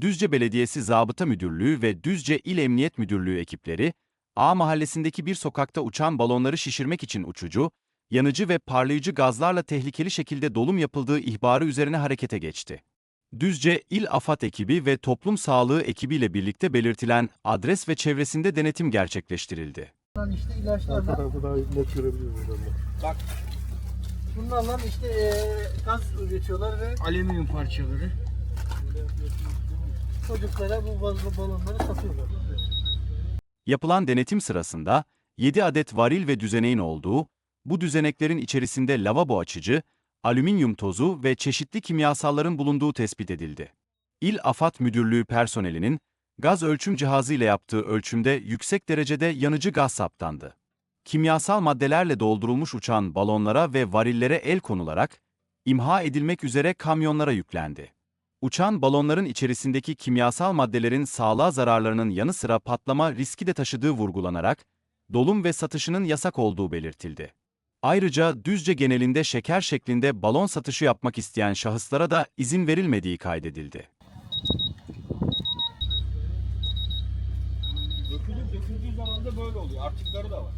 Düzce Belediyesi Zabıta Müdürlüğü ve Düzce İl Emniyet Müdürlüğü ekipleri, A mahallesindeki bir sokakta uçan balonları şişirmek için uçucu, yanıcı ve parlayıcı gazlarla tehlikeli şekilde dolum yapıldığı ihbarı üzerine harekete geçti. Düzce İl AFAD ekibi ve toplum sağlığı ekibiyle birlikte belirtilen adres ve çevresinde denetim gerçekleştirildi. Bunlar işte Arka ilaçlarla, tarafı daha net görebiliyoruz buradan. bunlarla işte eee gaz üretiyorlar ve Alüminyum parçaları. Çocuklara bu balonları satıyorlar. Yapılan denetim sırasında 7 adet varil ve düzeneğin olduğu, bu düzeneklerin içerisinde lavabo açıcı, alüminyum tozu ve çeşitli kimyasalların bulunduğu tespit edildi. İl AFAD Müdürlüğü personelinin gaz ölçüm cihazı ile yaptığı ölçümde yüksek derecede yanıcı gaz saptandı. Kimyasal maddelerle doldurulmuş uçan balonlara ve varillere el konularak imha edilmek üzere kamyonlara yüklendi. Uçan balonların içerisindeki kimyasal maddelerin sağlığa zararlarının yanı sıra patlama riski de taşıdığı vurgulanarak, dolum ve satışının yasak olduğu belirtildi. Ayrıca Düzce genelinde şeker şeklinde balon satışı yapmak isteyen şahıslara da izin verilmediği kaydedildi. Döküldüğü zaman da böyle oluyor. Artıkları da var.